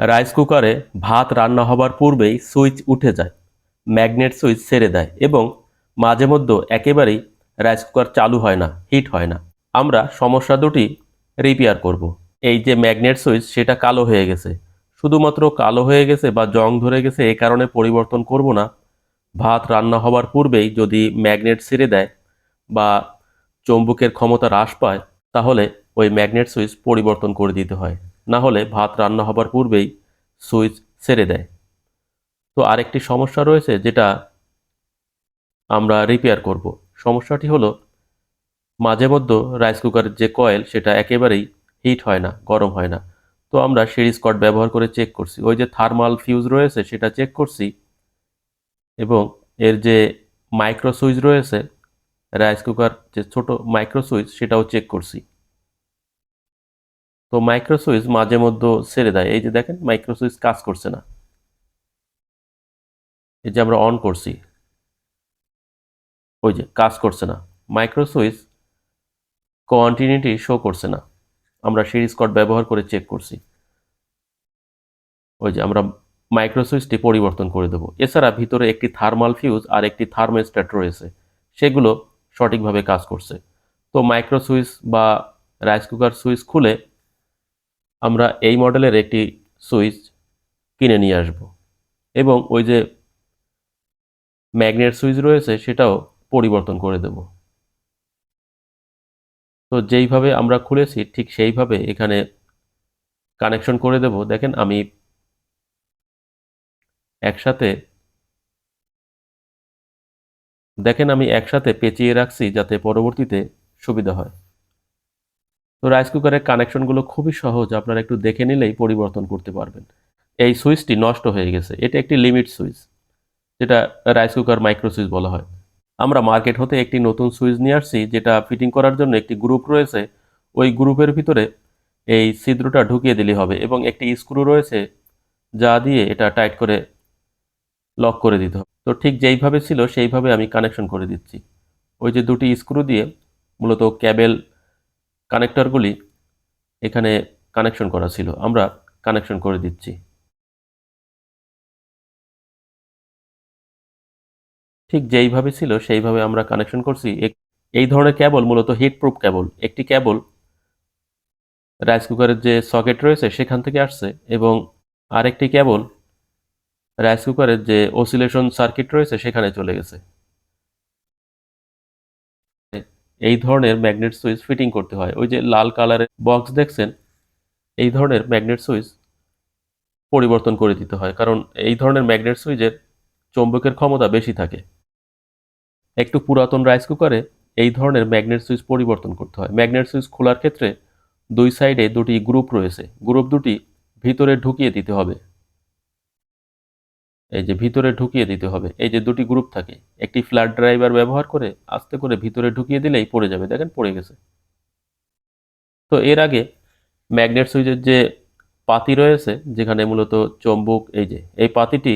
Rice কুকারে ভাত রান্না হবার পূর্বেই সুইচ উঠে যায়, ম্যাগনেট সুইচ ছেড়ে দেয় এবং মাঝে মধ্যে একেবারেই রাইস কুকার চালু হয় না, হিট হয় না। আমরা সমস্যা দুটি রিপেয়ার করব। এই যে ম্যাগনেট সুইচ, সেটা কালো হয়ে গেছে। শুধুমাত্র কালো হয়ে গেছে বা জং ধরে গেছে এ কারণে পরিবর্তন করব না। ভাত রান্না হবার পূর্বেই যদি ম্যাগনেট ছেড়ে দেয় বা চৌম্বকের ক্ষমতা হ্রাস পায়, তাহলে ওই ম্যাগনেট সুইচ পরিবর্তন করে দিতে হয়। না হলে ভাত রান্না হবার পূর্বেই সুইচ ছেড়ে দেয়। তো আরেকটি সমস্যা রয়েছে যেটা আমরা রিপেয়ার করব। সমস্যাটি হলো, মাঝে মধ্যে রাইস কুকারের যে কয়েল সেটা একেবারেই হিট হয় না, গরম হয় না। তো আমরা সিরিজ কট ব্যবহার করে চেক করছি। ওই যে থার্মাল ফিউজ রয়েছে সেটা চেক করছি এবং এর যে মাইক্রো সুইচ রয়েছে রাইস কুকার যে ছোট মাইক্রো সুইচ সেটাও চেক করছি। তো মাইক্রো সুইচ মাঝে মধ্যে ছেড়ে দেয়। এই যে দেখেন মাইক্রো সুইচ কাজ করছে না। এই যে আমরা অন করছি। ওই যে কাজ করছে না। মাইক্রো সুইচ কন্টিনিউটি শো করছে না। আমরা সিরিজ কট ব্যবহার করে চেক করছি। ওই যে আমরা মাইক্রো সুইচটি পরিবর্তন করে দেবো। এছাড়া ভিতরে একটি থার্মাল ফিউজ আর একটি থার্মোস্ট্যাট রয়েছে। সেগুলো সঠিকভাবে কাজ করছে। তো মাইক্রো সুইচ বা রাইস কুকার সুইচ খুলে আমরা এই মডেলের একটি সুইচ কিনে নিয়ে আসব। এবং ওই যে ম্যাগনেট সুইচ রয়েছে, সেটাও পরিবর্তন করে দেব। তো যেইভাবে আমরা খুলেছি, ঠিক সেইভাবে এখানে কানেকশন করে দেব। দেখেন, আমি একসাথে দেখেন, আমি একসাথে পেঁচিয়ে রাখছি যাতে পরবর্তীতে সুবিধা হয়। তো রাইস কুকারের কানেকশনগুলো খুবই সহজ, আপনারা একটু দেখে নিলেই পরিবর্তন করতে পারবেন। এই সুইচটি নষ্ট হয়ে গেছে। এটা একটি লিমিট সুইচ, যেটা রাইস কুকার মাইক্রো সুইচ বলা হয়। আমরা মার্কেট হতে একটি নতুন সুইচ নিয়ে আসছি, যেটা ফিটিং করার জন্য একটি গ্রুপ রয়েছে। ওই গ্রুপের ভিতরে এই ছিদ্রটা ঢুকিয়ে দিলে হবে এবং একটি স্ক্রু রয়েছে, যা দিয়ে এটা টাইট করে লক করে দিতে হবে। তো ঠিক যেইভাবে ছিল, সেইভাবে আমি কানেকশন করে দিচ্ছি। ওই যে দুটি স্ক্রু দিয়ে মূলত ক্যাবেল কানেক্টরগুলি এখানে কানেকশন করা ছিল। আমরা কানেকশন করে দিচ্ছি। ঠিক যেইভাবে ছিল, সেইভাবে আমরা কানেকশন করছি। এই ধরনের ক্যাবল মূলত হিট প্রুফ ক্যাবল। একটি ক্যাবল রাইস কুকারের যে সকেট রয়েছে, সেখান থেকে আসছে এবং আরেকটি ক্যাবল রাইস কুকারের যে অসিলেশন সার্কিট রয়েছে, সেখানে চলে গেছে। এই ধরনের ম্যাগনেট সুইচ ফিটিং করতে হয়। ওই যে লাল কালারের বক্স দেখছেন, এই ধরনের ম্যাগনেট সুইচ পরিবর্তন করে দিতে হয়, কারণ এই ধরনের ম্যাগনেট সুইচের চৌম্বকের ক্ষমতা বেশি থাকে। একটু পুরাতন রাইস কুকারে এই ধরনের ম্যাগনেট সুইচ পরিবর্তন করতে হয়। ম্যাগনেট সুইচ খোলার ক্ষেত্রে দুই সাইডে দুটি গ্রুপ রয়েছে। গ্রুপ দুটি ভিতরে ঢুকিয়ে দিতে হবে। এই যে ভিতরে ঢুকিয়ে দিতে হবে, এই যে দুটি গ্রুপ থাকে, একটি ফ্ল্যাট ড্রাইভার ব্যবহার করে আস্তে করে ভিতরে ঢুকিয়ে দিলেই পড়ে যাবে, দেখেন পড়ে গেছে। তো এর আগে ম্যাগনেট সুইচের যে পাতি রয়েছে, যেখানে মূলত চম্বুক, এই যে, এই পাতিটি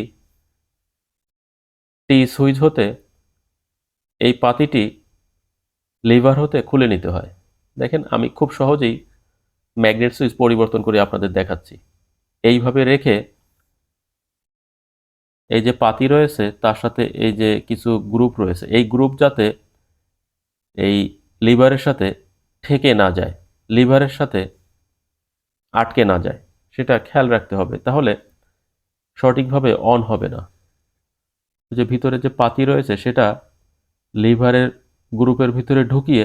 টি সুইচ হতে, এই পাতিটি লিভার হতে খুলে নিতে হয়। দেখেন, আমি খুব সহজেই ম্যাগনেট সুইচ পরিবর্তন করে আপনাদের দেখাচ্ছি। এইভাবে রেখে এই যে পাতি রয়েছে, তার সাথে এই যে কিছু গ্রুপ রয়েছে, এই গ্রুপ যাতে এই লিভারের সাথে ঠেকে না যায় লিভারের সাথে আটকে না যায়, সেটা খেয়াল রাখতে হবে। তাহলে সঠিকভাবে অন হবে না। যে ভিতরে যে পাতি রয়েছে, সেটা লিভারের গ্রুপের ভিতরে ঢুকিয়ে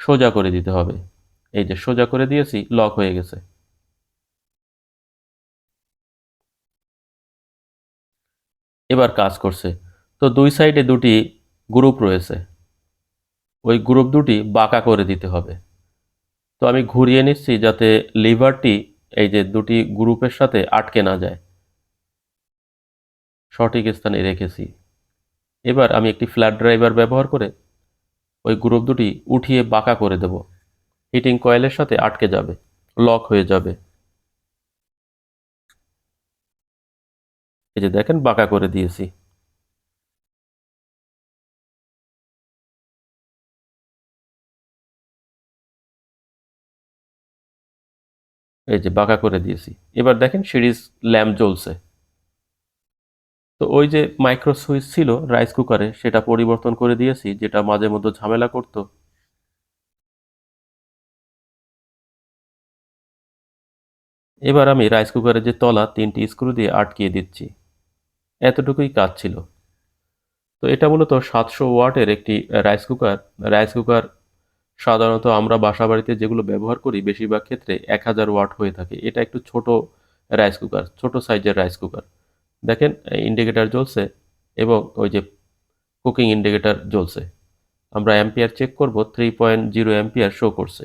সোজা করে দিতে হবে। এই যে সোজা করে দিয়েছি লক হয়ে গেছে। এবার কাজ করছে। তো দুই সাইডে দুটি গ্রুপ রয়েছে। ওই গ্রুপ দুটি বাঁকা করে দিতে হবে। তো আমি ঘুরিয়ে নিচ্ছি যাতে লিভারটি এই যে দুটি গ্রুপের সাথে আটকে না যায়। সঠিক স্থানে রেখেছি। এবার আমি একটি ফ্ল্যাট ড্রাইভার ব্যবহার করে ওই গ্রুপ দুটি উঠিয়ে বাঁকা করে দেব। হিটিং কয়েলের সাথে আটকে যাবে লক হয়ে যাবে। এই যে দেখেন, বাঁকা করে দিয়েছি। এই যে বাঁকা করে দিয়েছি। এবার দেখেন, সিরিজ ল্যাম্প জ্বলছে। তো ওই যে মাইক্রো সুইচ ছিল রাইস কুকারে, সেটা পরিবর্তন করে দিয়েছি, যেটা মাঝে মধ্যে ঝামেলা করতো। এবার আমি রাইস কুকারের যে তলা, তিনটি স্ক্রু দিয়ে আটকিয়ে দিচ্ছি। এতটুকুই কাজ ছিল। তো এটা মূলত সাতশো ওয়াটের একটি রাইস কুকার। রাইস কুকার সাধারণত আমরা বাসা বাড়িতে যেগুলো ব্যবহার করি, বেশিরভাগ ক্ষেত্রে এক হাজার ওয়াট হয়ে থাকে। এটা একটু ছোট রাইস কুকার, ছোট সাইজের রাইস কুকার। দেখেন, ইন্ডিকেটার জ্বলছে এবং ওই যে কুকিং ইন্ডিকেটার জ্বলছে। আমরা অ্যাম্পিয়ার চেক করব three point zero ampere show করছে।